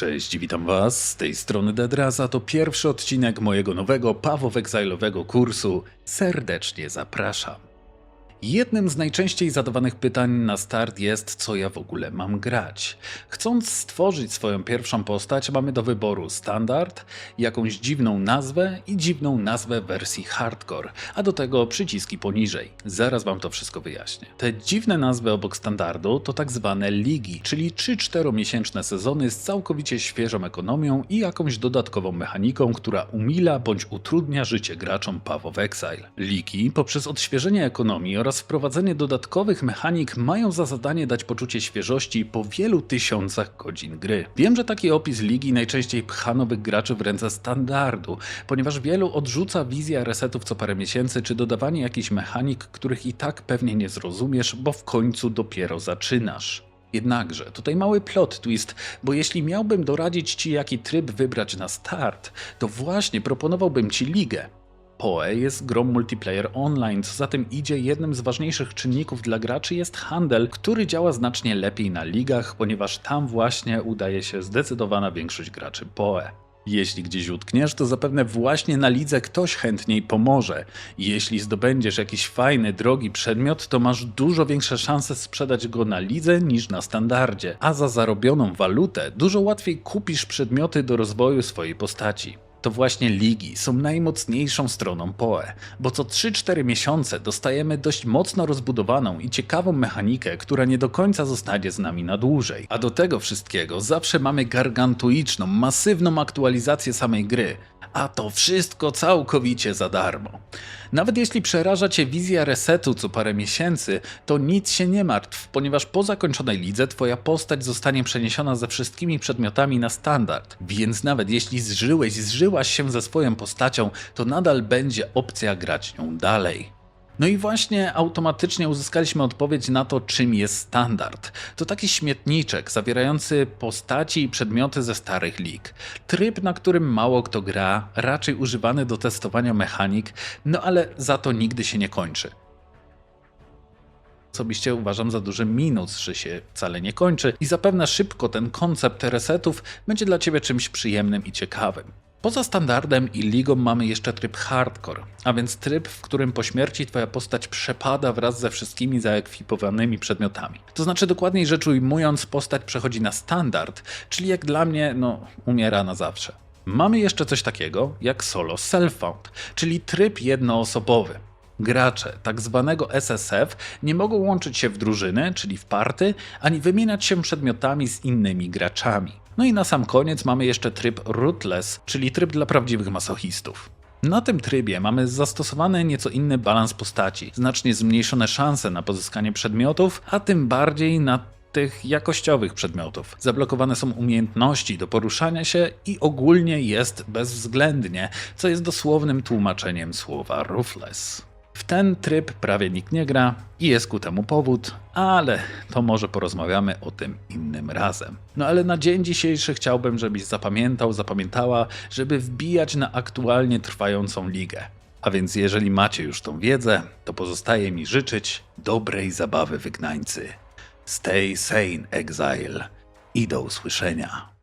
Cześć, witam Was z tej strony Dedraza. To pierwszy odcinek mojego nowego Exile'owego kursu. Serdecznie zapraszam. Jednym z najczęściej zadawanych pytań na start jest, co ja w ogóle mam grać. Chcąc stworzyć swoją pierwszą postać, mamy do wyboru standard, jakąś dziwną nazwę i dziwną nazwę wersji hardcore, a do tego przyciski poniżej. Zaraz Wam to wszystko wyjaśnię. Te dziwne nazwy obok standardu to tak zwane ligi, czyli 3-4 miesięczne sezony z całkowicie świeżą ekonomią i jakąś dodatkową mechaniką, która umila bądź utrudnia życie graczom Path of Exile. Ligi poprzez odświeżenie ekonomii oraz wprowadzenie dodatkowych mechanik mają za zadanie dać poczucie świeżości po wielu tysiącach godzin gry. Wiem, że taki opis ligi najczęściej pcha nowych graczy w ręce standardu, ponieważ wielu odrzuca wizję resetów co parę miesięcy czy dodawanie jakichś mechanik, których i tak pewnie nie zrozumiesz, bo w końcu dopiero zaczynasz. Jednakże, tutaj mały plot twist, bo jeśli miałbym doradzić Ci, jaki tryb wybrać na start, to właśnie proponowałbym Ci ligę. PoE jest grą multiplayer online, co za tym idzie jednym z ważniejszych czynników dla graczy jest handel, który działa znacznie lepiej na ligach, ponieważ tam właśnie udaje się zdecydowana większość graczy PoE. Jeśli gdzieś utkniesz, to zapewne właśnie na lidze ktoś chętniej pomoże. Jeśli zdobędziesz jakiś fajny, drogi przedmiot, to masz dużo większe szanse sprzedać go na lidze niż na standardzie, a za zarobioną walutę dużo łatwiej kupisz przedmioty do rozwoju swojej postaci. To właśnie ligi są najmocniejszą stroną PoE, bo co 3-4 miesiące dostajemy dość mocno rozbudowaną i ciekawą mechanikę, która nie do końca zostanie z nami na dłużej. A do tego wszystkiego zawsze mamy gargantuiczną, masywną aktualizację samej gry, a to wszystko całkowicie za darmo. Nawet jeśli przeraża Cię wizja resetu co parę miesięcy, to nic się nie martw, ponieważ po zakończonej lidze Twoja postać zostanie przeniesiona ze wszystkimi przedmiotami na standard. Więc nawet jeśli zżyłeś, zżyłaś się ze swoją postacią, to nadal będzie opcja grać nią dalej. No i właśnie automatycznie uzyskaliśmy odpowiedź na to, czym jest standard. To taki śmietniczek zawierający postaci i przedmioty ze starych lig. Tryb, na którym mało kto gra, raczej używany do testowania mechanik, no ale za to nigdy się nie kończy. Osobiście uważam za duży minus, że się wcale nie kończy i zapewne szybko ten koncept resetów będzie dla Ciebie czymś przyjemnym i ciekawym. Poza standardem i ligą mamy jeszcze tryb hardcore, a więc tryb, w którym po śmierci twoja postać przepada wraz ze wszystkimi zaekwipowanymi przedmiotami. To znaczy dokładniej rzecz ujmując, postać przechodzi na standard, czyli jak dla mnie, no, umiera na zawsze. Mamy jeszcze coś takiego jak solo self-found, czyli tryb jednoosobowy. Gracze tak zwanego SSF nie mogą łączyć się w drużyny, czyli w party, ani wymieniać się przedmiotami z innymi graczami. No i na sam koniec mamy jeszcze tryb Rootless, czyli tryb dla prawdziwych masochistów. Na tym trybie mamy zastosowany nieco inny balans postaci, znacznie zmniejszone szanse na pozyskanie przedmiotów, a tym bardziej na tych jakościowych przedmiotów. Zablokowane są umiejętności do poruszania się i ogólnie jest bezwzględnie, co jest dosłownym tłumaczeniem słowa ruthless. W ten tryb prawie nikt nie gra i jest ku temu powód, ale to może porozmawiamy o tym innym razem. No ale na dzień dzisiejszy chciałbym, żebyś zapamiętał, zapamiętała, żeby wbijać na aktualnie trwającą ligę. A więc jeżeli macie już tą wiedzę, to pozostaje mi życzyć dobrej zabawy wygnańcy. Stay sane, exile i do usłyszenia.